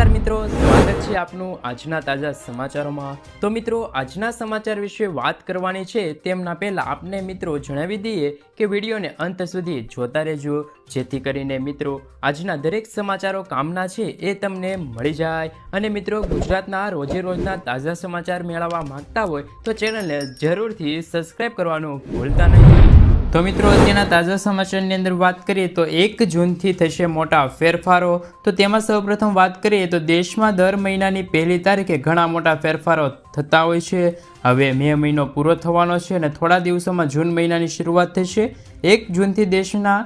નમસ્કાર મિત્રો, સ્વાગત છે આપનું આજના તાજા સમાચારોમાં. તો મિત્રો, આજના સમાચાર વિશે વાત કરવાની છે, તેમના પહેલા આપને મિત્રો જણાવી દઈએ કે વિડીયોને અંત સુધી જોતા રહેજો, જેથી કરીને મિત્રો આજના દરેક સમાચારો કામના છે, એ તમને મળી જાય. અને મિત્રો, ગુજરાતના રોજે રોજના તાજા સમાચાર મેળવવા માંગતા હોય, તો ચેનલને જરૂરથી સબસ્ક્રાઇબ કરવાનું ભૂલતા નહીં. તો મિત્રો, અત્યારના તાજા સમાચારની અંદર વાત કરીએ તો એક જૂનથી થશે મોટા ફેરફારો. તો તેમાં સૌપ્રથમ વાત કરીએ તો દેશમાં દર મહિનાની પહેલી તારીખે ઘણા મોટા ફેરફારો થતા હોય છે. હવે મે મહિનો પૂરો થવાનો છે અને થોડા દિવસોમાં જૂન મહિનાની શરૂઆત થશે. એક જૂનથી દેશના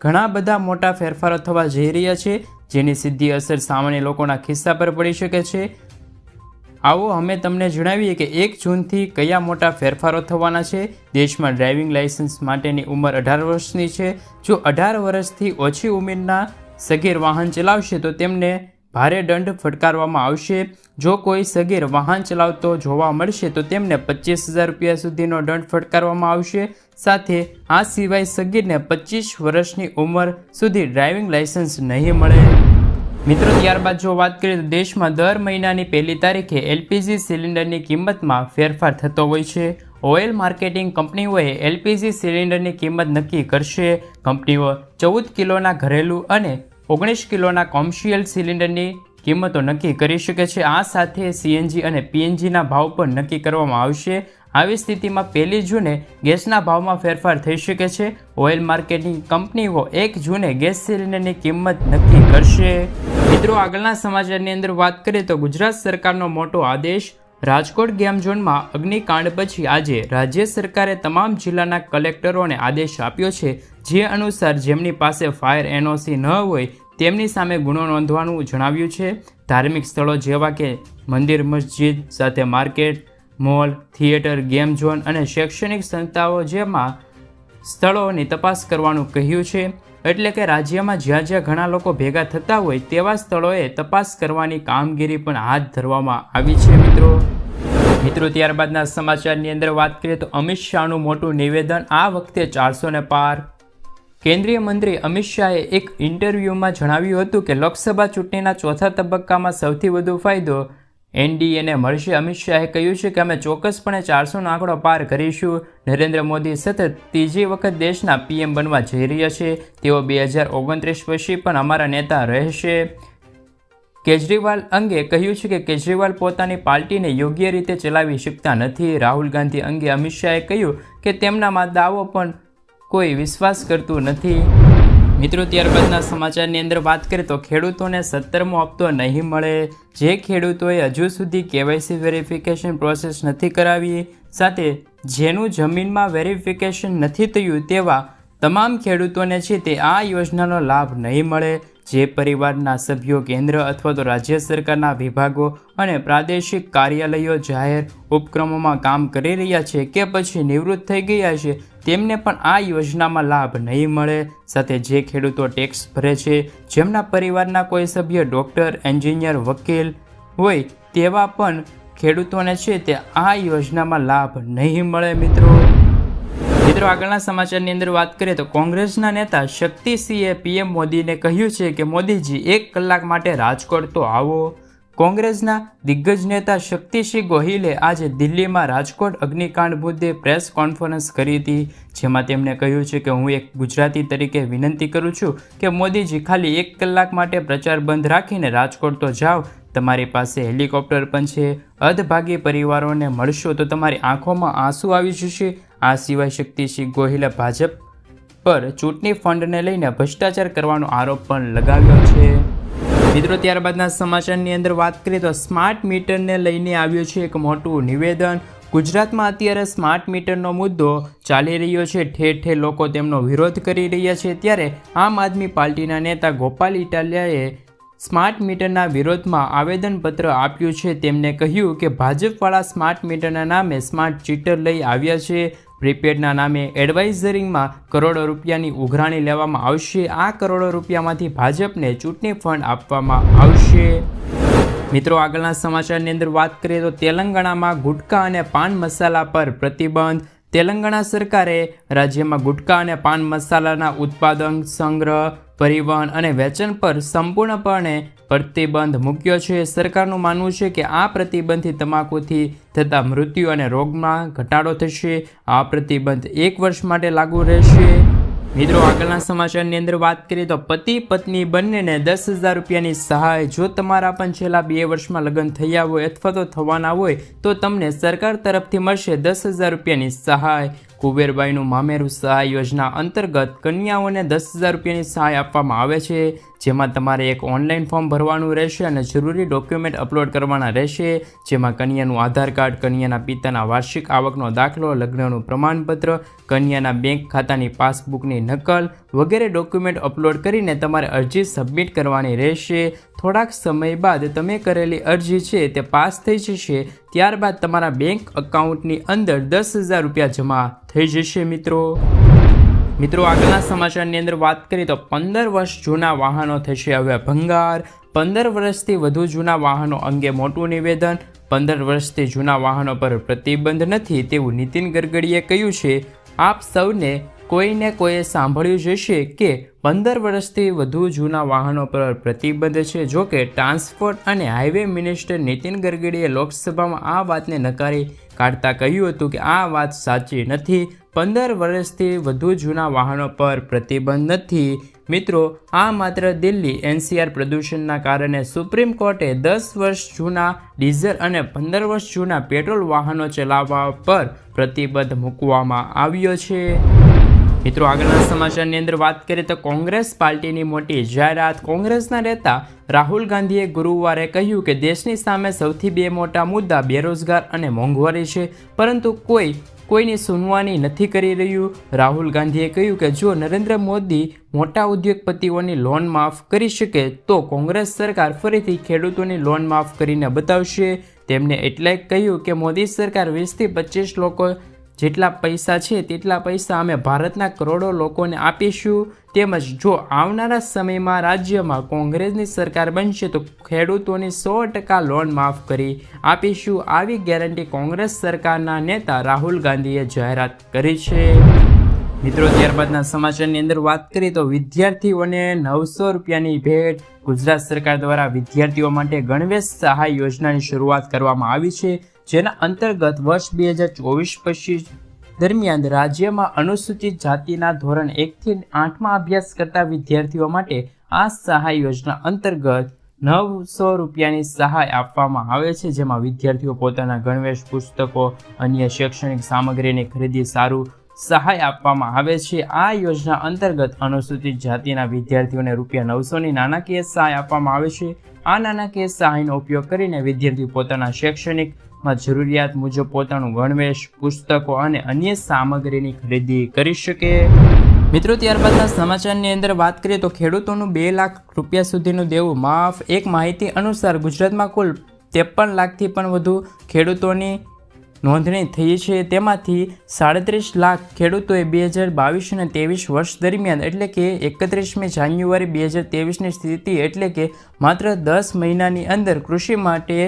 ઘણા બધા મોટા ફેરફારો થવા જઈ રહ્યા છે, જેની સીધી અસર સામાન્ય લોકોના ખિસ્સા પર પડી શકે છે. આવો અમે તમને જણાવીએ કે એક જૂનથી કયા મોટા ફેરફારો થવાના છે? દેશમાં ડ્રાઇવિંગ લાયસન્સ માટેની ઉંમર અઢાર વર્ષની છે. જો અઢાર વર્ષથી ઓછી ઉંમરના સગીર વાહન ચલાવશે તો તેમને ભારે દંડ ફટકારવામાં આવશે. જો કોઈ સગીર વાહન ચલાવતો જોવા મળશે તો તેમને પચીસ હજાર રૂપિયા સુધીનો દંડ ફટકારવામાં આવશે. સાથે આ સિવાય સગીરને પચીસ વર્ષની ઉંમર સુધી ડ્રાઇવિંગ લાયસન્સ નહીં મળે. મિત્રો, ત્યારબાદ જો વાત કરીએ તો દેશમાં દર મહિનાની પહેલી તારીખે એલપીજી સિલિન્ડરની કિંમતમાં ફેરફાર થતો હોય છે. ઓઇલ માર્કેટિંગ કંપનીઓએ એલપીજી સિલિન્ડરની કિંમત નક્કી કરશે. કંપનીઓ ચૌદ કિલોના ઘરેલું અને ઓગણીસ કિલોના કોમર્શિયલ સિલિન્ડરની કિંમતો નક્કી કરી શકે છે. આ સાથે સીએનજી અને પીએનજીના ભાવ પણ નક્કી કરવામાં આવશે. આવી સ્થિતિમાં પહેલી જૂને ગેસના ભાવમાં ફેરફાર થઈ શકે છે. ઓઇલ માર્કેટિંગ કંપનીઓ એક જૂને ગેસ સિલિન્ડરની કિંમત નક્કી કરશે. મિત્રો, આગળના સમાચારની અંદર વાત કરીએ તો ગુજરાત સરકારનો મોટો આદેશ, રાજકોટ ગેમ ઝોનમાં અગ્નિકાંડ પછી આજે રાજ્ય સરકારે તમામ જિલ્લાના કલેક્ટરોને આદેશ આપ્યો છે, જે અનુસાર જેમની પાસે ફાયર એનઓસી ન હોય, તેમની સામે ગુનો નોંધવાનું જણાવ્યું છે. ધાર્મિક સ્થળો જેવા કે મંદિર, મસ્જિદ સાથે market, mall, theatre, game zone અને શૈક્ષણિક સંસ્થાઓ જેમાં સ્થળોની તપાસ કરવાનું કહ્યું છે. એટલે કે રાજ્યમાં જ્યાં જ્યાં ઘણા લોકો ભેગા થતા હોય તેવા સ્થળોએ તપાસ કરવાની કામગીરી પણ હાથ ધરવામાં આવી છે, મિત્રો. મિત્રો, ત્યારબાદના સમાચારની અંદર વાત કરીએ તો અમિત શાહનું મોટું નિવેદન આ વખતે ચારસો ને પાર. કેન્દ્રીય મંત્રી અમિત શાહે એક ઇન્ટરવ્યૂમાં જણાવ્યું હતું કે લોકસભા ચૂંટણીના ચોથા તબક્કામાં સૌથી વધુ ફાયદો એનડીએને મળશે. અમિત શાહે કહ્યું છે કે અમે ચોક્કસપણે ચારસોનો આંકડો પાર કરીશું. નરેન્દ્ર મોદી સતત ત્રીજી વખત દેશના પીએમ બનવા જઈ રહ્યા છે. તેઓ બે હજાર ઓગણત્રીસ પછી પણ અમારા નેતા રહેશે. કેજરીવાલ અંગે કહ્યું છે કે કેજરીવાલ પોતાની પાર્ટીને યોગ્ય રીતે ચલાવી શકતા નથી. રાહુલ ગાંધી અંગે અમિત શાહે કહ્યું કે તેમનામાં દાવો પણ કોઈ વિશ્વાસ કરતું નથી. મિત્રો, ત્યારબાદના સમાચારની અંદર વાત કરીએ તો ખેડૂતોને સત્તરમો હપ્તો નહીં મળે. જે ખેડૂતોએ હજુ સુધી કેવાયસી વેરિફિકેશન પ્રોસેસ નથી કરાવી, સાથે જેનું જમીનમાં વેરિફિકેશન નથી થયું તેવા તમામ ખેડૂતોને છે તે આ યોજનાનો લાભ નહીં મળે. જે પરિવારના સભ્યો કેન્દ્ર અથવા તો રાજ્ય સરકારના વિભાગો અને પ્રાદેશિક કાર્યાલયો જાહેર ઉપક્રમોમાં કામ કરી રહ્યા છે કે પછી નિવૃત્ત થઈ ગયા છે, તેમને પણ આ યોજનામાં લાભ નહીં મળે. સાથે જે ખેડૂતો ટેક્સ ભરે છે, જેમના પરિવારના કોઈ સભ્ય ડૉક્ટર, એન્જિનિયર, વકીલ હોય તેવા પણ ખેડૂતોને છે તે આ યોજનામાં લાભ નહીં મળે મિત્રો. મિત્રો, આગળના સમાચારની અંદર વાત કરીએ તો કોંગ્રેસના નેતા શક્તિસિંહે પીએમ મોદીને કહ્યું છે કે, મોદીજી, એક કલાક માટે રાજકોટ તો આવો. કોંગ્રેસના દિગ્ગજ નેતા શક્તિસિંહ ગોહિલે આજે દિલ્હીમાં રાજકોટ અગ્નિકાંડ મુદ્દે પ્રેસ કોન્ફરન્સ કરી હતી, જેમાં તેમણે કહ્યું છે કે, હું એક ગુજરાતી તરીકે વિનંતી કરું છું કે, મોદીજી, ખાલી એક કલાક માટે પ્રચાર બંધ રાખીને રાજકોટ તો જાઓ. તમારી પાસે હેલિકોપ્ટર પણ છે. અધભાગી પરિવારોને મળશો તો તમારી આંખોમાં આંસુ આવી જશે. આ સિવાય શક્તિસિંહ ગોહિલે ભાજપ પર ચૂંટણી ફંડને લઈને ભ્રષ્ટાચાર કરવાનો આરોપ પણ લગાવ્યો છે. મિત્રો, ત્યારબાદના સમાચારની અંદર વાત કરીએ તો સ્માર્ટ મીટરને લઈને આવ્યું છે એક મોટું નિવેદન. ગુજરાતમાં અત્યારે સ્માર્ટ મીટરનો મુદ્દો ચાલી રહ્યો છે. ઠેર ઠેર લોકો તેમનો વિરોધ કરી રહ્યા છે. ત્યારે આમ આદમી પાર્ટીના નેતા ગોપાલ ઇટાલિયાએ સ્માર્ટ મીટરના વિરોધમાં આવેદનપત્ર આપ્યું છે. તેમણે કહ્યું કે ભાજપવાળા સ્માર્ટ મીટરના નામે સ્માર્ટ ચીટર લઈ આવ્યા છે. પ્રીપેડના નામે એડવાઇઝરિંગમાં કરોડો રૂપિયાની ઉઘરાણી લેવામાં આવશે. આ કરોડો રૂપિયામાંથી ભાજપને ચૂંટણી ફંડ આપવામાં આવશે. મિત્રો, આગળના સમાચારની અંદર વાત કરીએ તો તેલંગાણામાં ગુટખા અને પાન મસાલા પર પ્રતિબંધ. તેલંગાણા સરકારે રાજ્યમાં ગુટખા અને પાન મસાલાના ઉત્પાદન સંગ્રહ પરિવહન અને વેચાણ પર સંપૂર્ણપણે પ્રતિબંધ મૂક્યો છે. સરકારનું માનવું છે કે આ પ્રતિબંધથી તમાકુથી થતા મૃત્યુ અને રોગમાં ઘટાડો થશે. આ પ્રતિબંધ એક વર્ષ માટે લાગુ રહેશે. મિત્રો, આગળના સમાચારની અંદર વાત કરીએ તો પતિ પત્ની બંનેને દસ હજાર રૂપિયાની સહાય જો તમારા પણ છેલ્લા બે વર્ષમાં લગ્ન થયા હોય અથવા તો થવાના હોય તો તમને સરકાર તરફથી મળશે દસ હજાર રૂપિયાની સહાય. કુબેરબાઈનું મામેરું સહાય યોજના અંતર્ગત કન્યાઓને દસ હજાર રૂપિયાની સહાય આપવામાં આવે છે, જેમાં તમારે એક ઓનલાઈન ફોર્મ ભરવાનું રહેશે અને જરૂરી ડોક્યુમેન્ટ અપલોડ કરવાના રહેશે, જેમાં કન્યાનું આધાર કાર્ડ, કન્યાના પિતાના વાર્ષિક આવકનો દાખલો, લગ્નનું પ્રમાણપત્ર, કન્યાના બેંક ખાતાની પાસબુકની નકલ વગેરે ડોક્યુમેન્ટ અપલોડ કરીને તમારે અરજી સબમિટ કરવાની રહેશે. થોડાક સમય બાદ તમે કરેલી અરજી છે તે પાસ થઈ જશે, ત્યારબાદ તમારા બેંક અકાઉન્ટની અંદર દસ હજાર રૂપિયા જમા થઈ જશે મિત્રો. મિત્રો, આગળના સમાચારની અંદર વાત કરીએ તો પંદર વર્ષ જૂના વાહનો થશે હવે ભંગાર. પંદર વર્ષથી વધુ જૂના વાહનો અંગે મોટું નિવેદન. પંદર વર્ષથી જૂના વાહનો પર પ્રતિબંધ નથી તેવું નીતિન ગડકરીએ કહ્યું છે. આપ સૌને કોઈને કોઈએ સાંભળ્યું જ હશે કે પંદર વર્ષથી વધુ જૂના વાહનો પર પ્રતિબંધ છે. જો કે ટ્રાન્સપોર્ટ અને હાઈવે મિનિસ્ટર નીતિન ગડકરીએ લોકસભામાં આ વાતને નકારી કાઢતા કહ્યું હતું કે આ વાત સાચી નથી. પંદર વર્ષથી વધુ જૂના વાહનો પર પ્રતિબંધ નથી. મિત્રો, આ માત્ર દિલ્હી એનસીઆર પ્રદૂષણના કારણે સુપ્રીમ કોર્ટે દસ વર્ષ જૂના ડીઝલ અને પંદર વર્ષ જૂના પેટ્રોલ વાહનો ચલાવવા પર પ્રતિબંધ મૂકવામાં આવ્યો છે. મિત્રો, આગળના સમાચારની અંદર વાત કરીએ તો કોંગ્રેસ પાર્ટીની મોટી જાહેરાત કોંગ્રેસના નેતા રાહુલ ગાંધીએ ગુરુવારે કહ્યું કે દેશની સામે સૌથી બે મોટા મુદ્દા બેરોજગાર અને મોંઘવારી છે. પરંતુ કોઈ, કોઈની સુનવાની નથી કરી રહ્યું. રાહુલ ગાંધીએ કહ્યું કે જો નરેન્દ્ર મોદી મોટા ઉદ્યોગપતિઓની લોન માફ કરી શકે, તો કોંગ્રેસ સરકાર ફરીથી ખેડૂતોની લોન માફ કરીને બતાવશે. તેમણે એટલે કહ્યું કે મોદી સરકાર વીસથી પચીસ લોકો જેટલા પૈસા છે તેટલા પૈસા અમે ભારતના કરોડો લોકોને આપીશું. તેમજ જો આવનારા સમયમાં રાજ્યમાં કોંગ્રેસની સરકાર બનશે તો ખેડૂતોની સો ટકા લોન માફ કરી આપીશું. આવી ગેરંટી કોંગ્રેસ સરકારના નેતા રાહુલ ગાંધીએ જાહેરાત કરી છે. મિત્રો, ત્યારબાદના સમાચારની અંદર વાત કરીએ તો વિદ્યાર્થીઓને નવસો રૂપિયાની ભેટ ગુજરાત સરકાર દ્વારા વિદ્યાર્થીઓ માટે ગણવેશ સહાય યોજનાની શરૂઆત કરવામાં આવી છે. જેના અંતર્ગત વર્ષ બે હજાર ચોવીસ પચીસ દરમિયાન રાજ્યમાં અનુસૂચિત જાતિના ધોરણ એકથી આઠમાં અભ્યાસ કરતા વિદ્યાર્થીઓ માટે આ સહાય યોજના અંતર્ગત નવસો રૂપિયાની સહાય આપવામાં આવે છે, જેમાં વિદ્યાર્થીઓ પોતાના ગણવેશ પુસ્તકો, અન્ય શૈક્ષણિક સામગ્રીની ખરીદી સારું સહાય આપવામાં આવે છે. આ યોજના અંતર્ગત અનુસૂચિત જાતિના વિદ્યાર્થીઓને રૂપિયા નવસોની નાણાકીય સહાય આપવામાં આવે છે. આ નાણાકીય સહાયનો ઉપયોગ કરીને વિદ્યાર્થીઓ પોતાના શૈક્ષણિક માં જરૂરિયાત મુજબ પોતાનું ગણવેશ પુસ્તકો અને અન્ય સામગ્રીની ખરીદી કરી શકે. મિત્રો, ત્યારબાદના સમાચારની અંદર વાત કરીએ તો ખેડૂતોનું બે લાખ રૂપિયા સુધીનું દેવું માફ. એક માહિતી અનુસાર ગુજરાતમાં કુલ ત્રેપન લાખથી પણ વધુ ખેડૂતોની નોંધણી થઈ છે. તેમાંથી સાડત્રીસ લાખ ખેડૂતોએ બે હજાર બાવીસ અને ત્રેવીસ વર્ષ દરમિયાન, એટલે કે એકત્રીસમી જાન્યુઆરી બે હજાર ત્રેવીસની સ્થિતિ, એટલે કે માત્ર દસ મહિનાની અંદર કૃષિ માટે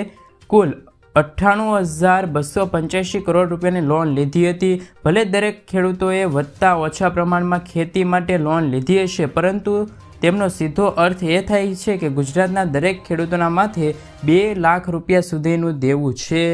કુલ અઠ્ઠાણું હજાર બસો પંચ્યાસી કરોડ રૂપિયાની લોન લીધી હતી. ભલે દરેક ખેડૂતોએ વધતા ઓછા પ્રમાણમાં ખેતી માટે લોન લીધી હશે, પરંતુ તેમનો સીધો અર્થ એ થાય છે કે ગુજરાતના દરેક ખેડૂતોના માથે બે લાખ રૂપિયા સુધીનું દેવું છે.